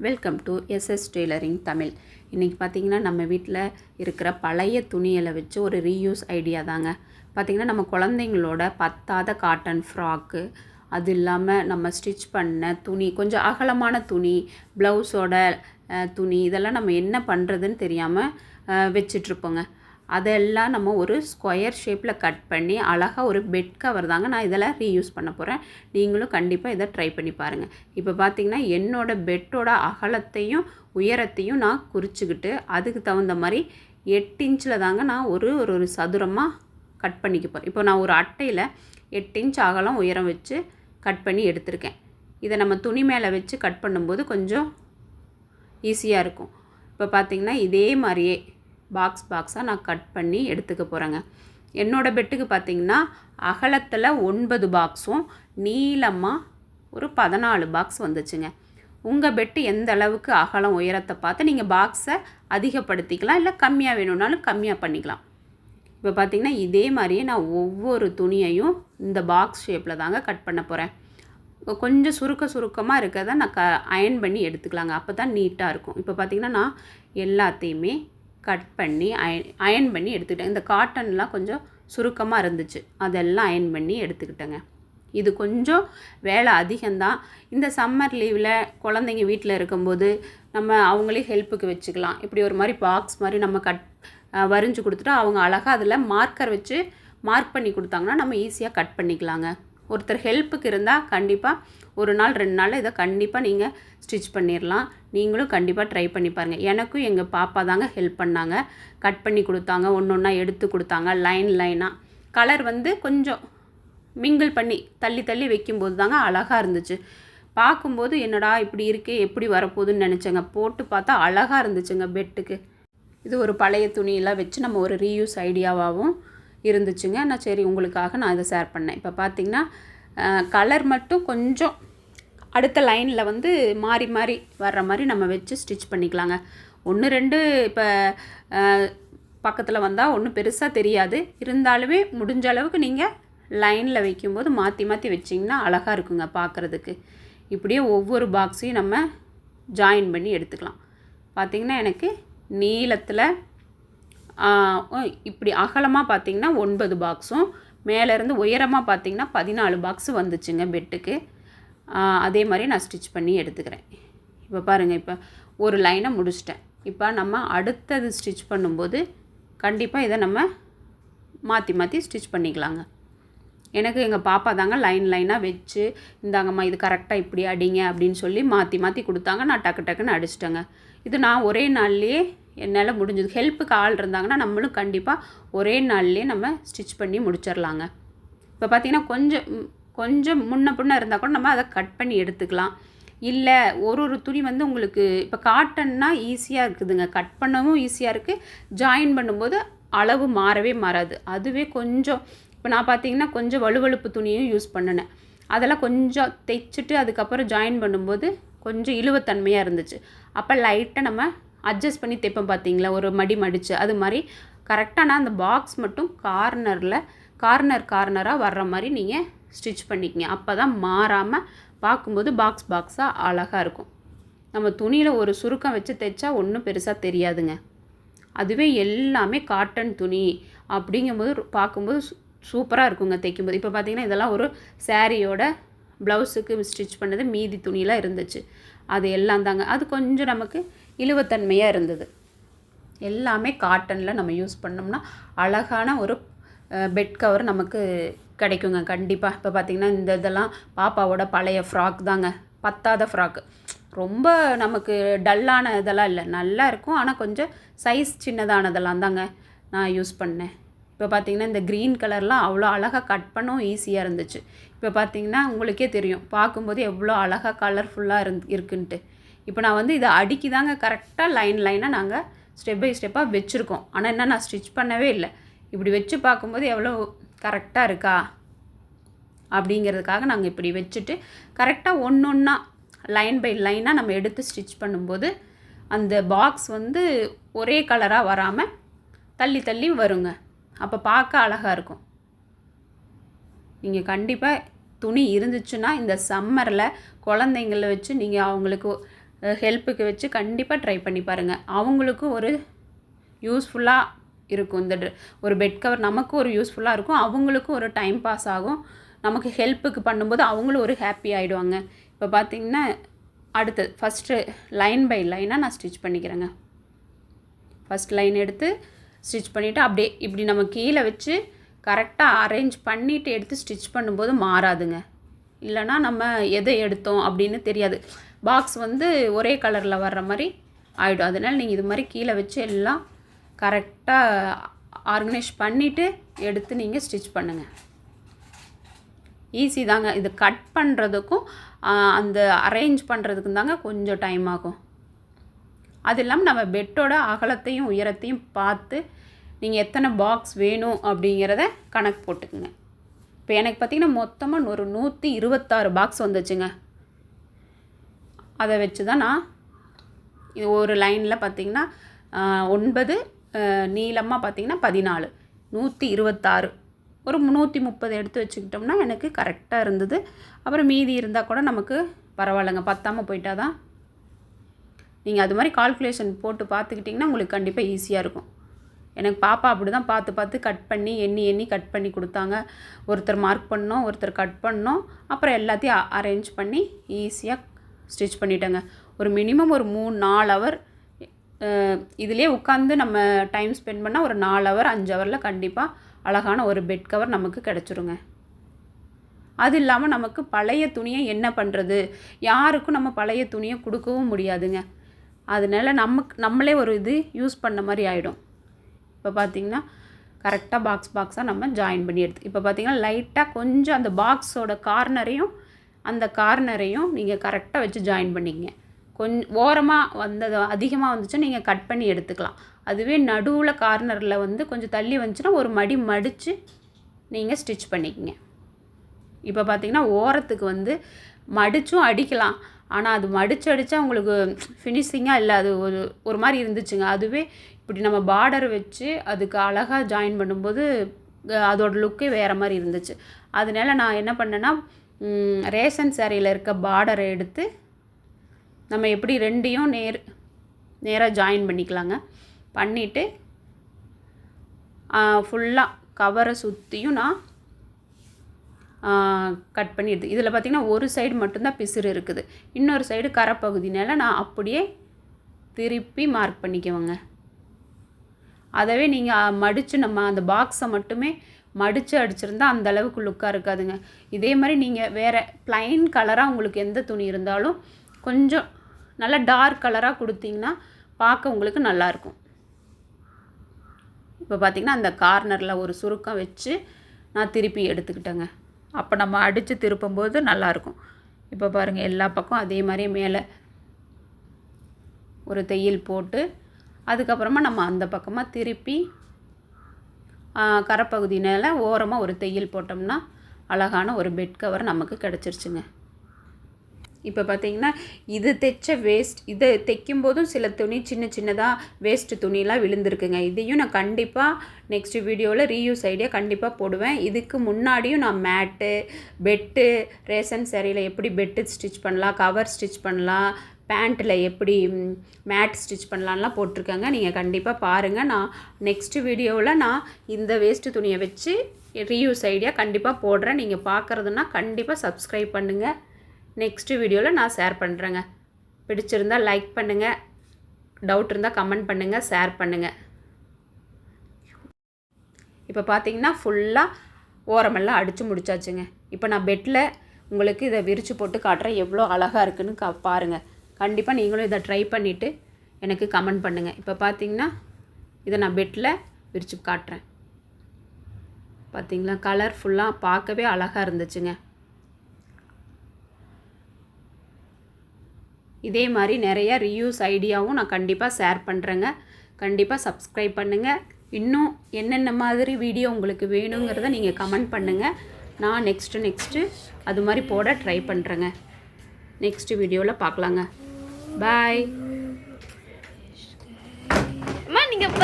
Welcome to SS tailoring Tamil இன்றைக்கி பார்த்தீங்கன்னா நம்ம வீட்டில் இருக்கிற பழைய துணியலை வச்சு ஒரு ரீயூஸ் ஐடியா தாங்க. பார்த்திங்கன்னா நம்ம குழந்தைங்களோட பத்தாத காட்டன் ஃப்ராக்கு அது இல்லாமல் நம்ம ஸ்டிச் பண்ண துணி கொஞ்சம் அகலமான துணி ப்ளவுஸோட துணி இதெல்லாம் நம்ம என்ன பண்ணுறதுன்னு தெரியாமல் வச்சிட்ருப்போங்க அதெல்லாம் நம்ம ஒரு ஸ்கொயர் ஷேப்பில் கட் பண்ணி அழகாக ஒரு பெட் கவர் தாங்க நான் இதெல்லாம் ரீயூஸ் பண்ண போகிறேன் நீங்களும் கண்டிப்பாக இதை ட்ரை பண்ணி பாருங்கள் இப்போ பார்த்தீங்கன்னா என்னோடய பெட்டோட அகலத்தையும் உயரத்தையும் நான் குறிச்சிக்கிட்டு அதுக்கு தகுந்த மாதிரி எட்டு இன்ச்சில் தாங்க நான் ஒரு ஒரு ஒரு சதுரமாக கட் பண்ணிக்க போகிறேன் இப்போ நான் ஒரு அட்டையில் எட்டு இன்ச் அகலம் உயரம் வச்சு கட் பண்ணி எடுத்திருக்கேன். இதை நம்ம துணி மேலே வச்சு கட் பண்ணும்போது கொஞ்சம் ஈஸியாக இருக்கும். இப்போ பார்த்திங்கன்னா இதே மாதிரியே பாக்ஸ் பாக்ஸாக நான் கட் பண்ணி எடுத்துக்க போகிறேங்க என்னோடய பெட்டுக்கு பார்த்திங்கன்னா அகலத்தில் ஒன்பது பாக்ஸும் நீளமாக ஒரு பதினாலு பாக்ஸ் வந்துச்சுங்க. உங்கள் பெட்டு எந்த அளவுக்கு அகலம் உயரத்தை பார்த்து நீங்கள் பாக்ஸை அதிகப்படுத்திக்கலாம் இல்லை கம்மியாக வேணும்னாலும் கம்மியாக பண்ணிக்கலாம். இப்போ பார்த்திங்கன்னா இதே மாதிரியே நான் ஒவ்வொரு துணியையும் இந்த பாக்ஸ் ஷேப்பில் தாங்க கட் பண்ண போகிறேன் கொஞ்சம் சுருக்க சுருக்கமாக இருக்கிறத நான் க அயன் பண்ணி எடுத்துக்கலாங்க. அப்போ தான் நீட்டாக இருக்கும். இப்போ பார்த்திங்கன்னா நான் எல்லாத்தையுமே கட் பண்ணி அயன் அயன் பண்ணி எடுத்துக்கிட்டேன். இந்த காட்டன்லாம் கொஞ்சம் சுருக்கமாக இருந்துச்சு. அதெல்லாம் அயன் பண்ணி எடுத்துக்கிட்டேங்க. இது கொஞ்சம் வேலை அதிகம்தான். இந்த சம்மர் லீவில் குழந்தைங்க வீட்டில் இருக்கும்போது நம்ம அவங்களே ஹெல்ப்புக்கு வச்சுக்கலாம். இப்படி ஒரு மாதிரி பாக்ஸ் மாதிரி நம்ம கட் வரைஞ்சி கொடுத்துட்டு அவங்க அழகாக அதில் மார்க்கர் வச்சு மார்க் பண்ணி கொடுத்தாங்கன்னா நம்ம ஈஸியாக கட் பண்ணிக்கலாங்க. ஒருத்தர் ஹெல்ப்புக்கு இருந்தால் கண்டிப்பாக ஒரு நாள் ரெண்டு நாள் இதை கண்டிப்பாக நீங்கள் ஸ்டிச் பண்ணிடலாம் நீங்களும் கண்டிப்பாக ட்ரை பண்ணி பாருங்கள் எனக்கும் எங்கள் பாப்பா தாங்க ஹெல்ப் பண்ணாங்க. கட் பண்ணி கொடுத்தாங்க. ஒன்று ஒன்றா எடுத்து கொடுத்தாங்க. லைன் லைனாக கலர் வந்து கொஞ்சம் மிங்கிள் பண்ணி தள்ளி தள்ளி வைக்கும்போது தாங்க அழகாக இருந்துச்சு. பார்க்கும்போது என்னடா இப்படி இருக்கே எப்படி வரப்போகுதுன்னு நினச்சேங்க. போட்டு பார்த்தா அழகாக இருந்துச்சுங்க பெட்டுக்கு இது ஒரு பழைய துணியெல்லாம் வச்சு நம்ம ஒரு ரீயூஸ் ஐடியாவாகவும் இருந்துச்சுங்க. நான் சரி உங்களுக்காக நான் இதை ஷேர் பண்ணேன். இப்போ பார்த்தீங்கன்னா கலர் மட்டும் கொஞ்சம் அடுத்த லைனில் வந்து மாறி மாறி வர்ற மாதிரி நம்ம வச்சு ஸ்டிச் பண்ணிக்கலாங்க. ஒன்று ரெண்டு இப்போ பக்கத்தில் வந்தால் ஒன்றும் பெருசாக தெரியாது. இருந்தாலுமே முடிஞ்ச அளவுக்கு நீங்கள் லைனில் வைக்கும்போது மாற்றி மாற்றி வச்சிங்கன்னா அழகாக இருக்குங்க பார்க்குறதுக்கு இப்படியே ஒவ்வொரு பாக்ஸையும் நம்ம ஜாயின் பண்ணி எடுத்துக்கலாம். பார்த்திங்கன்னா எனக்கு நீளத்தில் இப்படி அகலமாக பார்த்திங்கன்னா ஒன்பது பாக்ஸும் மேலேருந்து உயரமாக பார்த்திங்கன்னா பதினாலு பாக்ஸ் வந்துச்சுங்க பெட்டுக்கு. அதே மாதிரி நான் ஸ்டிச் பண்ணி எடுத்துக்கிறேன். இப்போ பாருங்கள் இப்போ ஒரு லைனை முடிச்சிட்டேன். இப்போ நம்ம அடுத்தது ஸ்டிச் பண்ணும்போது கண்டிப்பாக இதை நம்ம மாற்றி மாற்றி ஸ்டிச் பண்ணிக்கலாங்க. எனக்கு எங்கள் பாப்பா தாங்க லைன் லைனாக வச்சு இந்தாங்கம்மா இது கரெக்டாக இப்படி அடிங்க அப்படின்னு சொல்லி மாற்றி மாற்றி கொடுத்தாங்க. நான் டக்கு டக்குன்னு அடிச்சிட்டேங்க. இது நான் ஒரே நாள்லேயே என்னால் முடிஞ்சது. ஹெல்ப்புக்கு ஆள் இருந்தாங்கன்னா நம்மளும் கண்டிப்பாக ஒரே நாள்லேயே நம்ம ஸ்டிச் பண்ணி முடிச்சிடலாங்க. இப்போ பார்த்திங்கன்னா கொஞ்சம் கொஞ்சம் முன்ன பின்ன இருந்தால் கூட நம்ம அதை கட் பண்ணி எடுத்துக்கலாம். இல்லை ஒரு ஒரு துணி வந்து உங்களுக்கு இப்போ காட்டன்னா ஈஸியாக இருக்குதுங்க. கட் பண்ணவும் ஈஸியாக இருக்குது ஜாயின் பண்ணும்போது அளவு மாறவே மாறாது. அதுவே கொஞ்சம் இப்போ நான் பார்த்தீங்கன்னா கொஞ்சம் வலுவழுப்பு துணியும் யூஸ் பண்ணினேன். அதெல்லாம் கொஞ்சம் தைச்சிட்டு அதுக்கப்புறம் ஜாயின் பண்ணும்போது கொஞ்சம் இழுவத்தன்மையாக இருந்துச்சு. அப்போ லைட்டாக நம்ம அட்ஜஸ்ட் பண்ணி தைப்போம் பார்த்தீங்களா? ஒரு மடி மடித்து அது மாதிரி கரெக்டான அந்த பாக்ஸ் மட்டும் கார்னரில் கார்னர் கார்னராக வர்ற மாதிரி நீங்கள் ஸ்டிச் பண்ணிக்கங்க. அப்போ தான் மாறாமல் பார்க்கும்போது பாக்ஸ் பாக்ஸாக அழகாக இருக்கும். நம்ம துணியில் ஒரு சுருக்கம் வச்சு தைச்சா ஒன்றும் பெருசாக தெரியாதுங்க. அதுவே எல்லாமே காட்டன் துணி அப்படிங்கும்போது பார்க்கும்போது சூப்பராக இருக்குங்க தைக்கும்போது. இப்போ பார்த்திங்கன்னா இதெல்லாம் ஒரு சேரீயோட ப்ளவுஸுக்கு ஸ்டிச் பண்ணது மீதி துணியெலாம் இருந்துச்சு. அது எல்லாம் தாங்க. அது கொஞ்சம் நமக்கு இழுவத்தன்மையாக இருந்தது. எல்லாமே காட்டனில் நம்ம யூஸ் பண்ணோம்னா அழகான ஒரு பெட் கவர் நமக்கு கிடைக்குங்க. கண்டிப்பாக இப்போ பார்த்திங்கன்னா இந்த இதெல்லாம் பாப்பாவோட பழைய ஃப்ராக் தாங்க. பத்தாத ஃப்ராக்கு ரொம்ப நமக்கு டல்லான இதெல்லாம் இல்லை. நல்லா இருக்கும். ஆனால் கொஞ்சம் சைஸ் சின்னதானதெல்லாம் தாங்க நான் யூஸ் பண்ணேன். இப்போ பார்த்திங்கன்னா இந்த க்ரீன் கலர்லாம் அவ்வளோ அழகாக கட் பண்ணவும் ஈஸியாக இருந்துச்சு. இப்போ பார்த்திங்கன்னா உங்களுக்கே தெரியும் பார்க்கும்போது எவ்வளோ அழகாக கலர்ஃபுல்லாக இருந் இருக்குன்ட்டு. இப்போ நான் வந்து இதை அடுக்கி தாங்க கரெக்டாக லைன் லைனாக நாங்கள் ஸ்டெப் பை ஸ்டெப்பாக வச்சுருக்கோம். ஆனால் என்ன நான் ஸ்டிச் பண்ணவே இல்லை. இப்படி வச்சு பார்க்கும்போது எவ்வளோ கரெக்டாக இருக்கா? அப்படிங்கிறதுக்காக நாங்கள் இப்படி வச்சுட்டு கரெக்டாக ஒன்று ஒன்றா லைன் பை லைனாக நம்ம எடுத்து ஸ்டிச் பண்ணும்போது அந்த பாக்ஸ் வந்து ஒரே கலராக வராமல் தள்ளி தள்ளி வருங்க. அப்போ பார்க்க அழகாக இருக்கும். நீங்கள் கண்டிப்பாக துணி இருந்துச்சுன்னா இந்த சம்மரில் குழந்தைங்கள வச்சு நீங்கள் அவங்களுக்கு ஹெல்ப்புக்கு வச்சு கண்டிப்பாக ட்ரை பண்ணி பாருங்கள் அவங்களுக்கும் ஒரு யூஸ்ஃபுல்லாக இருக்கும். இந்த ஒரு பெட் கவர் நமக்கும் ஒரு யூஸ்ஃபுல்லாக இருக்கும். அவங்களுக்கும் ஒரு டைம் பாஸ் ஆகும். நமக்கு ஹெல்ப்புக்கு பண்ணும்போது அவங்களும் ஒரு ஹாப்பி ஆகிடுவாங்க இப்போ பார்த்தீங்கன்னா அடுத்தது ஃபஸ்ட்டு லைன் பை லைனாக நான் ஸ்டிச் பண்ணிக்கிறேங்க. ஃபஸ்ட் லைன் எடுத்து ஸ்டிச் பண்ணிவிட்டு அப்படியே இப்படி நம்ம கீழே வச்சு கரெக்டாக அரேஞ்ச் பண்ணிவிட்டு எடுத்து ஸ்டிச் பண்ணும்போது மாறாதுங்க. இல்லைன்னா நம்ம எதை எடுத்தோம் அப்படின்னு தெரியாது. பாக்ஸ் வந்து ஒரே கலரில் வர்ற மாதிரி ஆகிடும் அதனால் நீங்கள் இது மாதிரி கீழே வச்சு எல்லாம் கரெக்டாக ஆர்கனைஸ் பண்ணிவிட்டு எடுத்து நீங்கள் ஸ்டிச் பண்ணுங்கள் ஈஸி தாங்க. இது கட் பண்ணுறதுக்கும் அந்த அரேஞ்ச் பண்ணுறதுக்கும் தாங்க கொஞ்சம் டைம் ஆகும். அது இல்லாமல் நம்ம பெட்டோட அகலத்தையும் உயரத்தையும் பார்த்து நீங்கள் எத்தனை பாக்ஸ் வேணும் அப்படிங்கிறத கணக்கு போட்டுக்குங்க. இப்போ எனக்கு பார்த்தீங்கன்னா மொத்தமாக ஒரு நூற்றி இருபத்தாறு பாக்ஸ் வந்துச்சுங்க. அதை வச்சு தான் நான் இது ஒரு லைனில் பார்த்திங்கன்னா ஒன்பது நீளமாக பார்த்தீங்கன்னா பதினாலு. நூற்றி இருபத்தாறு. ஒரு நூற்றி முப்பது எடுத்து வச்சுக்கிட்டோம்னா எனக்கு கரெக்டாக இருந்தது. அப்புறம் மீதி இருந்தால் கூட நமக்கு பரவாயில்லைங்க. பத்தாமல் போயிட்டால் தான் நீங்கள் அது மாதிரி கால்குலேஷன் போட்டு பார்த்துக்கிட்டிங்கன்னா உங்களுக்கு கண்டிப்பாக ஈஸியாக இருக்கும். எனக்கு பாப்பா அப்படி தான் பார்த்து பார்த்து கட் பண்ணி எண்ணி எண்ணி கட் பண்ணி கொடுத்தாங்க. ஒருத்தர் மார்க் பண்ணோம் ஒருத்தர் கட் பண்ணோம். அப்புறம் எல்லாத்தையும் அரேஞ்ச் பண்ணி ஈஸியாக ஸ்டிச் பண்ணிட்டேங்க. ஒரு மினிமம் ஒரு மூணு நாலு ஹவர் இதிலே உட்காந்து நம்ம டைம் ஸ்பெண்ட் பண்ணால் ஒரு நாலு ஹவர் அஞ்சு ஹவரில் கண்டிப்பாக அழகான ஒரு பெட் கவர் நமக்கு கிடச்சிருங்க. அது இல்லாமல் நமக்கு பழைய துணியை என்ன பண்ணுறது யாருக்கும் நம்ம பழைய துணியை கொடுக்கவும் முடியாதுங்க. அதனால நமக்கு நம்மளே ஒரு இது யூஸ் பண்ண மாதிரி ஆகிடும் இப்போ பார்த்திங்கன்னா கரெக்டாக பாக்ஸ் பாக்ஸாக நம்ம ஜாயின் பண்ணி எடுத்து இப்போ பார்த்தீங்கன்னா லைட்டாக கொஞ்சம் அந்த பாக்ஸோட கார்னரையும் அந்த கார்னரையும் நீங்கள் கரெக்டாக வச்சு ஜாயின் பண்ணிக்கங்க. கொஞ்சம் ஓரமாக வந்தது அதிகமாக வந்துச்சுன்னா நீங்கள் கட் பண்ணி எடுத்துக்கலாம். அதுவே நடுவில் கார்னரில் வந்து கொஞ்சம் தள்ளி வந்துச்சுன்னா ஒரு மடி மடித்து நீங்கள் ஸ்டிச் பண்ணிக்கங்க. இப்போ பார்த்திங்கன்னா ஓரத்துக்கு வந்து மடித்தும் அடிக்கலாம். ஆனால் அது மடிச்சு அடித்தா உங்களுக்கு ஃபினிஷிங்காக இல்லை அது ஒரு ஒரு மாதிரி இருந்துச்சுங்க. அதுவே இப்படி நம்ம பார்டர் வச்சு அதுக்கு அழகாக ஜாயின் பண்ணும்போது அதோட லுக்கே வேறு மாதிரி இருந்துச்சு. அதனால நான் என்ன பண்ணேன்னா ரேஷன் சேரீயில் இருக்க பார்டரை எடுத்து நம்ம எப்படி ரெண்டையும் நேர் நேராக ஜாயின் பண்ணிக்கலாங்க. பண்ணிவிட்டு ஃபுல்லாக கவரை சுற்றியும் நான் கட் பண்ணி எடுத்து இதில் பார்த்தீங்கன்னா ஒரு சைடு மட்டும்தான் பிசுறு இருக்குது. இன்னொரு சைடு கரைப்பகுதினால நான் அப்படியே திருப்பி மார்க் பண்ணிக்குவேங்க. அதவே நீங்கள் மடித்து நம்ம அந்த பாக்ஸை மட்டுமே மடித்து அடிச்சிருந்தா அந்த அளவுக்கு லுக்காக இருக்காதுங்க. இதே மாதிரி நீங்கள் வேறு ப்ளைன் கலராக உங்களுக்கு எந்த துணி இருந்தாலும் கொஞ்சம் நல்லா டார்க் கலராக கொடுத்தீங்கன்னா பார்க்க உங்களுக்கு நல்லாயிருக்கும் இப்போ பார்த்தீங்கன்னா அந்த கார்னரில் ஒரு சுருக்கம் வச்சு நான் திருப்பி எடுத்துக்கிட்டேங்க. அப்போ நம்ம அடித்து திருப்பும்போது நல்லாயிருக்கும் இப்போ பாருங்கள் எல்லா பக்கம் அதே மாதிரி மேலே ஒரு தையல் போட்டு அதுக்கப்புறமா நம்ம அந்த பக்கமாக திருப்பி கரைப்பகுதியினால் ஓரமாக ஒரு தையல் போட்டோம்னா அழகான ஒரு பெட் கவர் நமக்கு கிடச்சிருச்சுங்க. இப்போ பார்த்தீங்கன்னா இது தைச்ச வேஸ்ட் இதை தைக்கும் போதும் சில துணி சின்ன சின்னதாக வேஸ்ட்டு துணிலாம் விழுந்திருக்குங்க. இதையும் நான் கண்டிப்பாக நெக்ஸ்ட் வீடியோவில் ரீயூஸ் ஐடியா கண்டிப்பாக போடுவேன். இதுக்கு முன்னாடியும் நான் மேட்டு பெட்டு ரேஷன் சரியில் எப்படி பெட்டு ஸ்டிச் பண்ணலாம் கவர் ஸ்டிச் பண்ணலாம் பேண்ட்டில் எப்படி மேட் ஸ்டிச் பண்ணலான்லாம் போட்டிருக்கேங்க. நீங்கள் கண்டிப்பாக பாருங்கள் நான் நெக்ஸ்ட் வீடியோவில் நான் இந்த வேஸ்ட்டு துணியை வச்சு ரீயூஸ் ஐடியா கண்டிப்பாக போடுறேன். நீங்கள் பார்க்குறதுன்னா கண்டிப்பாக சப்ஸ்கிரைப் பண்ணுங்கள் நெக்ஸ்ட் வீடியோவில் நான் ஷேர் பண்ணுறேங்க பிடிச்சிருந்தால் லைக் பண்ணுங்கள் டவுட் இருந்தால் கமெண்ட் பண்ணுங்கள் ஷேர் பண்ணுங்கள் இப்போ பார்த்தீங்கன்னா ஃபுல்லாக ஓரமெல்லாம் அடித்து முடிச்சாச்சுங்க. இப்போ நான் பெட்டில் உங்களுக்கு இதை விரித்து போட்டு காட்டுறேன். எவ்வளோ அழகாக இருக்குன்னு கா பாருங்கள் கண்டிப்பாக நீங்களும் இதை ட்ரை பண்ணிவிட்டு எனக்கு கமெண்ட் பண்ணுங்கள் இப்போ பார்த்தீங்கன்னா இதை நான் பெட்டில் விரித்து காட்டுறேன். பார்த்தீங்களா கலர்ஃபுல்லாக பார்க்கவே அழகாக இருந்துச்சுங்க. இதே மாதிரி நிறைய ரியூஸ் ஐடியாவும் நான் கண்டிப்பாக ஷேர் பண்ணுறேங்க கண்டிப்பாக சப்ஸ்கிரைப் பண்ணுங்கள் இன்னும் என்னென்ன மாதிரி வீடியோ உங்களுக்கு வேணுங்கிறத நீங்கள் கமெண்ட் பண்ணுங்கள் நான் நெக்ஸ்ட்டு நெக்ஸ்ட்டு அது மாதிரி போட ட்ரை பண்ணுறேங்க நெக்ஸ்ட் வீடியோவில் பார்க்கலாங்க. பாய்